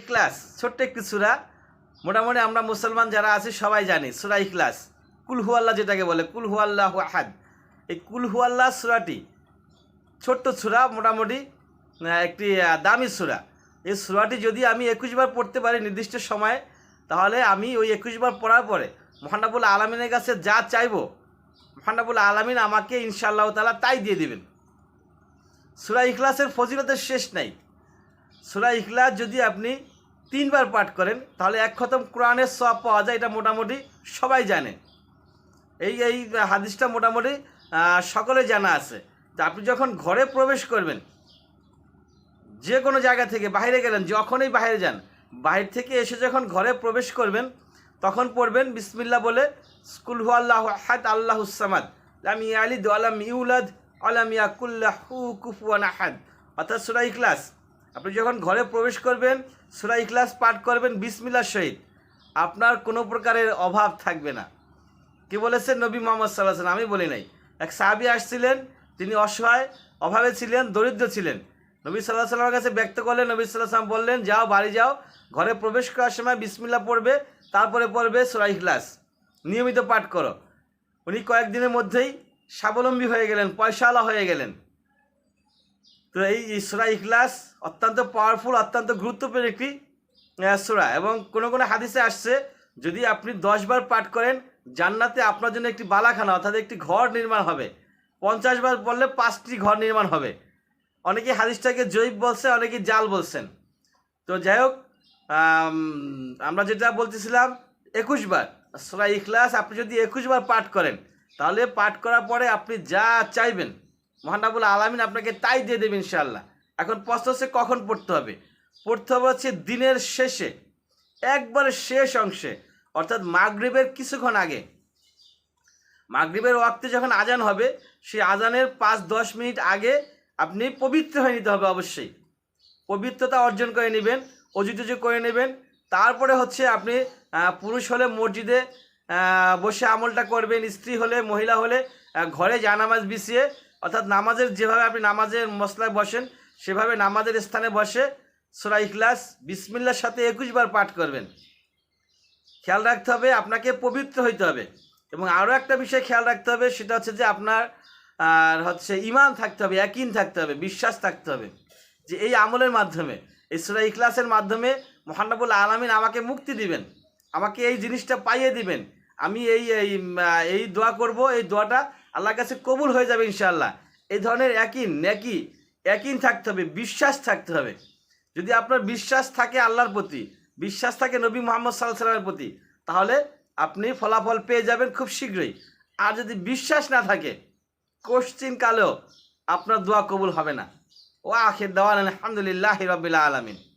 ইখলাস, ছোট্ট একটি সুরা। মোটামুটি আমরা মুসলমান যারা আছি সবাই জানি, সুরা ইখলাস। কুল হুয়াল্লাহ যেটাকে বলে, কুল হুয়াল্লাহ আহাদ। এই কুল হুয়াল্লাহ সুরাটি ছোট্ট সুরা, মোটামুটি একটি দামি সুরা। এই সুরাটি যদি আমি একুশবার পড়তে পারি নির্দিষ্ট সময়ে, তাহলে আমি ওই একুশবার পড়ার পরে মহানাবুল আলমিনের কাছে যা চাইব মহানাবুল আলমিন আমাকে ইনশাআল্লাহ তালা তাই দিয়ে দিবেন। সুরা ইখলাসের ফজিলতের শেষ নাই। সুরা ইখলাস যদি আপনি তিনবার পাঠ করেন, তাহলে এক খতম কোরআনের সব পাওয়া যায়, এটা মোটামুটি সবাই জানে। এই এই হাদিসটা মোটামুটি সকলে জানা আছে। তো আপনি যখন ঘরে প্রবেশ করবেন, যে কোনো জায়গা থেকে বাইরে গেলেন, যখনই বাইরে যান, বাইরে থেকে এসে যখন ঘরে প্রবেশ করবেন, তখন পড়বেন বিসমিল্লা বলে স্কুল হু আল্লাহ হাদ আল্লাহ সামাদ, লাম ইয়ালিদ আলাম ইউলাদ আলাম ইয়াকুল্লাহু কুফুয়ান অর্থাৎ সুরা ইখলাস। আপনি যখন ঘরে প্রবেশ করবেন, সুরা ইখলাস পাঠ করবেন বিসমিল্লার সহিত আপনার কোনো প্রকারের অভাব থাকবে না। কি বলেছেন নবী মোহাম্মদ সাল্লাহ আমি বলি নাই। এক সাহাবি আসছিলেন, তিনি অসহায়, অভাবে ছিলেন, দরিদ্র ছিলেন। নবী সাল্লাহ সাল্লামের কাছে ব্যক্ত করলেন, নবী সাল্লাহ সাল্লাম বললেন, যাও, বাড়ি যাও, ঘরে প্রবেশ করার সময় বিসমিল্লা পড়বে, তারপরে পড়বে সুরা ইখলাস। নিয়মিত পাঠ করো। উনি কয়েকদিনের মধ্যেই স্বাবলম্বী হয়ে গেলেন, পয়সাওয়ালা হয়ে গেলেন। তো এই সুরা ইখলাস অত্যন্ত পাওয়ারফুল অত্যন্ত গুরুত্বপূর্ণ একটি সূরা। এবং কোনো কোনো হাদিসে আসছে, যদি আপনি দশবার পাঠ করেন, জান্নাতে আপনার জন্য একটি বালাখানা, অর্থাৎ একটি ঘর নির্মাণ হবে। পঞ্চাশ বার বললে পাঁচটি ঘর নির্মাণ হবে। অনেকে হাদিসটাকে জৈব বলছে, অনেকে জাল বলছেন। তো যাই হোক আমরা যেটা বলতেছিলাম, একুশ বার, সুরা ইখলাস, আপনি যদি একুশ বার পাঠ করেন, তাহলে পাঠ করার পরে আপনি যা চাইবেন মহানাবুল আলামিন আপনাকে তাই দিয়ে দেবেন ইনশাল্লাহ এখন প্রশ্ন হচ্ছে, কখন পড়তে হবে? পড়তে হবে হচ্ছে দিনের শেষে, একবার শেষ অংশে, অর্থাৎ মাগরিবের কিছুক্ষণ আগে। মাগরিবের ওয়াক্তে যখন আজান হবে, সেই আজানের পাঁচ দশ মিনিট আগে আপনি পবিত্র হয়ে নিতে হবে অবশ্যই। পবিত্রতা অর্জন করে নেবেন অজু টজু করে নেবেন। তারপরে হচ্ছে আপনি পুরুষ হলে মসজিদে বসে আমলটা করবেন, স্ত্রী হলে, মহিলা হলে ঘরে জানামাজ বিছিয়ে অর্থাৎ নামাজের যেভাবে আপনি নামাজের মশলায় বসেন, সেভাবে নামাজের স্থানে বসে সুরা ইখলাস, বিসমিল্লার সাথে একুশ বার পাঠ করবেন। খেয়াল রাখতে হবে, আপনাকে পবিত্র হইতে হবে। এবং আরও একটা বিষয় খেয়াল রাখতে হবে, সেটা হচ্ছে যে আপনার, আর হচ্ছে ইমান থাকতে হবে একইন থাকতে হবে, বিশ্বাস থাকতে হবে, যে এই আমলের মাধ্যমে, এই সুরা ইখলাসের মাধ্যমে মহানবুল আলমিন আমাকে মুক্তি দিবেন, আমাকে এই জিনিসটা পাইয়ে দিবেন। আমি এই এই দোয়া করব, এই দোয়াটা আল্লাহর কাছে কবুল হয়ে যাবে ইনশাআল্লাহ। এই ধরনের একই নেকি, একই থাকতে হবে, বিশ্বাস থাকতে হবে। যদি আপনার বিশ্বাস থাকে আল্লাহর প্রতি, বিশ্বাস থাকে নবী মোহাম্মদ সাল্লাহ সাল্লামের প্রতি, তাহলে আপনি ফলাফল পেয়ে যাবেন খুব শীঘ্রই। আর যদি বিশ্বাস না থাকে, কোশ্চিন কালেও আপনার দোয়া কবুল হবে না। ও আখের দেওয়ান আলহামদুলিল্লাহ রবিল্লা আলমিন।